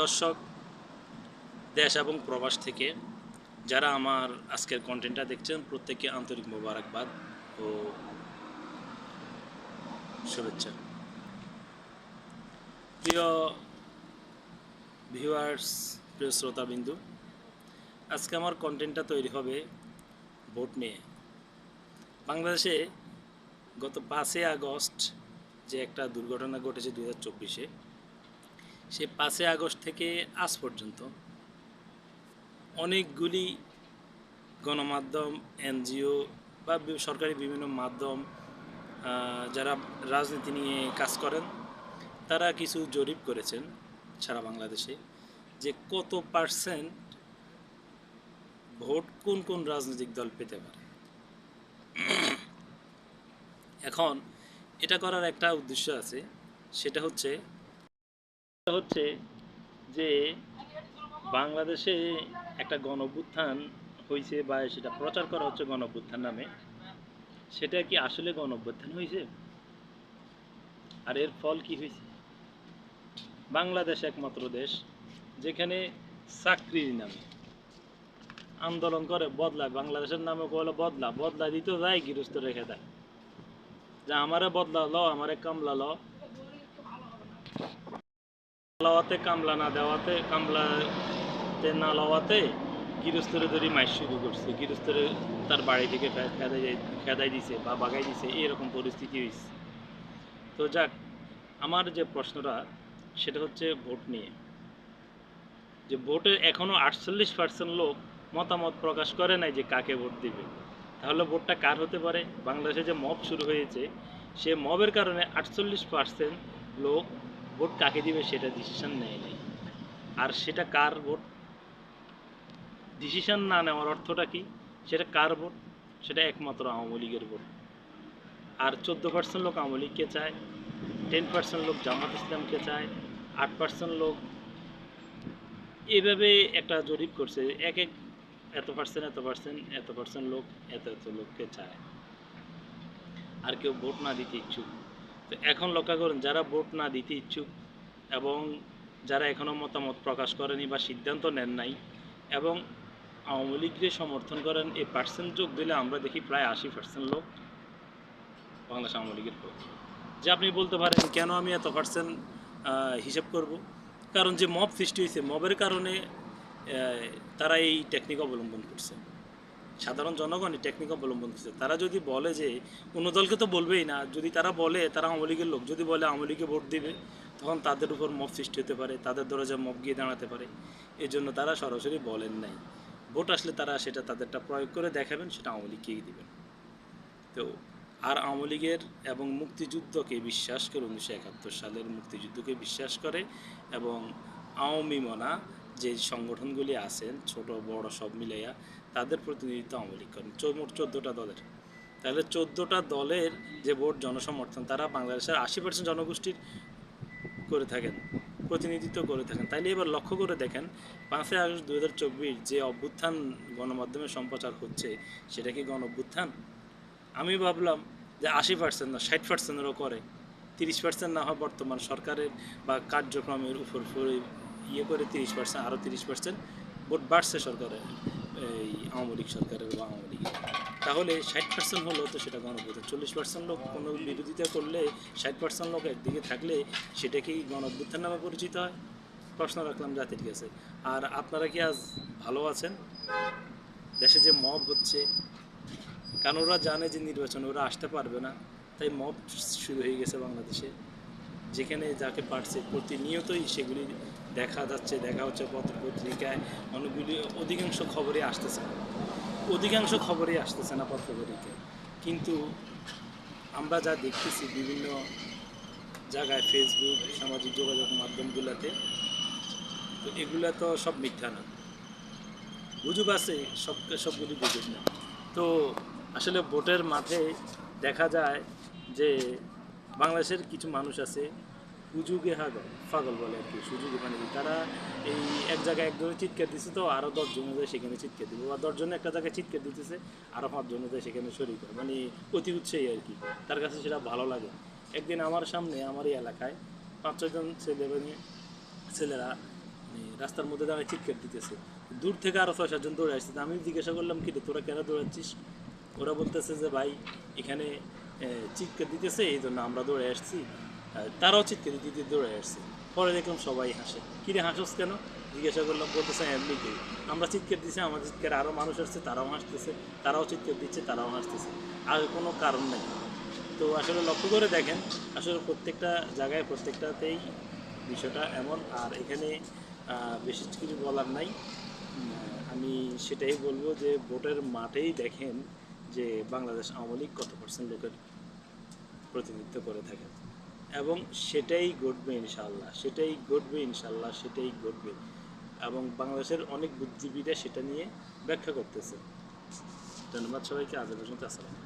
দর্শক, দেশ এবং প্রবাস থেকে যারা আমার আজকের কন্টেন্টটা দেখছেন, প্রত্যেককে আন্তরিক মোবারকবাদ ও শুভেচ্ছা। প্রিয় ভিউয়ার্স প্রিয় শ্রোতাবিন্দু, আজকে আমার কন্টেন্টটা তৈরি হবে ভোট নিয়ে। বাংলাদেশে গত পাঁচই আগস্ট যে একটা দুর্ঘটনা ঘটেছে দু হাজার চব্বিশে সে পাঁচই আগস্ট থেকে আজ পর্যন্ত অনেকগুলি গণমাধ্যম, এনজিও বা সরকারি বিভিন্ন মাধ্যম যারা রাজনীতি নিয়ে কাজ করেন, তারা কিছু জরিপ করেছেন সারা বাংলাদেশে যে কত পার্সেন্ট ভোট কোন কোন রাজনৈতিক দল পেতে পারে। এখন এটা করার একটা উদ্দেশ্য আছে, সেটা হচ্ছে হচ্ছে যে বাংলাদেশে একটা গণ অভ্যুত্থান হয়েছে বা সেটা প্রচার করা হচ্ছে গণ অভ্যুত্থান নামে। সেটা কি আসলে গণ অভ্যুত্থান হয়েছে আর এর ফল কি হয়েছে বাংলাদেশ একমাত্র দেশ যেখানে চাকরির নামে আন্দোলন করে বদলায় বাংলাদেশের নামে বলে বদলা। বদলা দিতে যায় গৃহস্থ রেখে দেয়। যে আমারে বদলা ল আমারে কামলা ল লওয়াতে, কামলা না দেওয়াতে কামলাতে না লওয়াতে গৃহস্থরে ধরে মাইর শুরু করছে। গৃহস্থরে তার বাড়ি থেকে খেদাই দিছে বা বাগাই দিছে এরকম পরিস্থিতি হয়েছে তো যাক, আমার যে প্রশ্নটা, সেটা হচ্ছে ভোট নিয়ে। যে ভোটে এখনও আটচল্লিশ পার্সেন্ট লোক মতামত প্রকাশ করে নাই যে কাকে ভোট দিবে। তাহলে ভোটটা কার হতে পারে? বাংলাদেশে যে মব শুরু হয়েছে, সে মবের কারণে আটচল্লিশ পার্সেন্ট লোক ভোট কাকে দিবে সেটা ডিসিশন নেয় নাই। আর সেটা কার ভোট? ডিসিশন না নেওয়ার অর্থটা কি? সেটা কার ভোট? সেটা একমাত্র আওয়ামী লীগের ভোট। আর চোদ্দ পার্সেন্ট লোক আওয়ামী লীগকে চায় টেন পার্সেন্ট লোক জামাত ইসলামকে চায়, আট পার্সেন্ট লোক এভাবে একটা জরিপ করছে, এক এক এত পার্সেন্ট এত পার্সেন্ট এত পার্সেন্ট লোক, এত এত লোককে চায়। আর কেউ ভোট না দিতে ইচ্ছুক। তো এখন লক্ষ্য করুন, যারা ভোট না দিতে ইচ্ছুক এবং যারা এখনও মতামত প্রকাশ করেনি বা সিদ্ধান্ত নেন নাই এবং আওয়ামী লীগকে সমর্থন করেন, এই পার্সেন্ট যোগ দিলে আমরা দেখি প্রায় আশি পার্সেন্ট লোক বাংলাদেশ আওয়ামী লীগের পক্ষে। যে আপনি বলতে পারেন, কেন আমি এত পার্সেন্ট হিসাব করব? কারণ যে মব সৃষ্টি হয়েছে মবের কারণে তারা এই টেকনিক অবলম্বন করছে। সাধারণ জনগণ এই টেকনিক অবলম্বন করছে। তারা যদি বলে যে, অন্য দলকে তো বলবেই না, যদি তারা বলে, তারা আওয়ামী লীগের লোক যদি বলে আওয়ামী লীগে ভোট দিবে, তখন তাদের উপর মব সৃষ্টি হতে পারে, তাদের দরজা মব গিয়ে দাঁড়াতে পারে। এই জন্য তারা সরাসরি বলেন নাই। ভোট আসলে তারা সেটা তাদেরটা প্রয়োগ করে দেখাবেন, সেটা আওয়ামী লীগকেই দিবেন। তো, আর আওয়ামী লীগের এবং মুক্তিযুদ্ধকে বিশ্বাস করে উনিশশো একাত্তর সালের মুক্তিযুদ্ধকে বিশ্বাস করে এবং আওয়ামী মনা যে সংগঠনগুলি আছেন, ছোট, বড় সব মিলাইয়া তাদের প্রতিনিধিত্ব আওয়ামী লীগ করেন। মোট চোদ্দোটা দলের। তাহলে চোদ্দোটা দলের যে ভোট জনসমর্থন, তারা বাংলাদেশের আশি পার্সেন্ট জনগোষ্ঠীর করে থাকেন, প্রতিনিধিত্ব করে থাকেন। তাইলে এবার লক্ষ্য করে দেখেন, পাঁচই আগস্ট দু হাজার চব্বিশ যে অভ্যুত্থান গণমাধ্যমে সম্প্রচার হচ্ছে, সেটা কি গণ অভ্যুত্থান আমি ভাবলাম যে আশি পার্সেন্ট না, ষাট পার্সেন্টেরও করে, তিরিশ পার্সেন্ট না হয় বর্তমান সরকারের বা কার্যক্রমের উপর পরে ইয়ে করে তিরিশ পার্সেন্ট আরও তিরিশ পার্সেন্ট ভোট বাড়ছে সরকারের, এই আওয়ামী লীগ সরকারের বা আওয়ামী লীগের। তাহলে ষাট পার্সেন্ট হলো তো সেটা গণভোট। চল্লিশ পার্সেন্ট লোক কোনো বিরোধিতা করলে ষাট পার্সেন্ট লোক একদিকে থাকলে সেটা কি গণভ্যুত্থান নামে পরিচিত হয়। প্রশ্ন রাখলাম জাতির কাছে। আর আপনারা কি আজ ভালো আছেন? দেশে যে মব হচ্ছে, কারণ ওরা জানে যে নির্বাচনে, ওরা আসতে পারবে না। তাই মব শুরু হয়ে গেছে বাংলাদেশে। যেখানে যাকে পারছে প্রতিনিয়তই সেগুলি দেখা যাচ্ছে, দেখা হচ্ছে পত্র পত্রিকায়, অনেকগুলি অধিকাংশ খবরই আসতেছে না। অধিকাংশ খবরই আসতেছে না পত্র পত্রিকায় কিন্তু আমরা যা দেখতেছি বিভিন্ন জায়গায় ফেসবুক সামাজিক যোগাযোগ মাধ্যমগুলোতে, তো এগুলো তো সব মিথ্যা না। গুজব আছে, সব, সবগুলি গুজব না। তো আসলে ভোটের মাঠে দেখা যায় যে বাংলাদেশের কিছু মানুষ আছে সুযোগে হাগল পাগল বলে আর কি, সুযোগে মানে তারা এই এক জায়গায় একজনে চিৎকার দিচ্ছে তো আরও দশজন যায় সেখানে চিৎকার দিবে, বা দশজনে একটা জায়গায় চিৎকার দিতেছে আরও পাঁচজন যায় সেখানে শরীর করে মানে অতি উৎসাহী আর কি, তার কাছে সেটা ভালো লাগে। একদিন আমার সামনে, আমার এই এলাকায় পাঁচ ছজন ছেলে মেয়ে ছেলেরা মানে রাস্তার মধ্যে দাঁড়িয়ে চিৎকার দিতেছে, দূর থেকে আরও ছয় সাতজন দৌড়ে আসছে আমি জিজ্ঞাসা করলাম, কি তোরা কেন দৌড়াচ্ছিস? ওরা বলতেছে যে, ভাই, এখানে চিৎকার দিতেছে, এই জন্য আমরা দৌড়ে আসছি। তারাও চিৎকার দিতে দৌড়ে আসছে। পরে দেখলাম সবাই হাসে। কিরে, হাসোস কেন? জিজ্ঞাসা করলাম, বলতেছে এমনি কি? আমরা চিৎকার দিচ্ছি আমাদের চিৎকার আরও মানুষ আসছে, তারাও হাসতেছে, তারাও চিৎকার দিচ্ছে, তারাও হাসতেছে। আর কোনো কারণ নেই। তো আসলে লক্ষ্য করে দেখেন, আসলে প্রত্যেকটা জায়গায়, প্রত্যেকটাতেই বিষয়টা এমন। আর এখানে বেশি কিছু বলার নাই। আমি সেটাই বলব যে, ভোটের মাঠেই দেখেন যে, বাংলাদেশ আওয়ামী লীগ কত পার্সেন্ট লোকের প্রতিনিধিত্ব করে থাকেন এবং সেটাই ঘটবে ইনশাল্লাহ সেটাই ঘটবে ইনশাল্লাহ সেটাই ঘটবে। এবং বাংলাদেশের অনেক বুদ্ধিজীবীরা সেটা নিয়ে ব্যাখ্যা করতেছে। ধন্যবাদ সবাইকে, আজ পর্যন্ত আসসালাম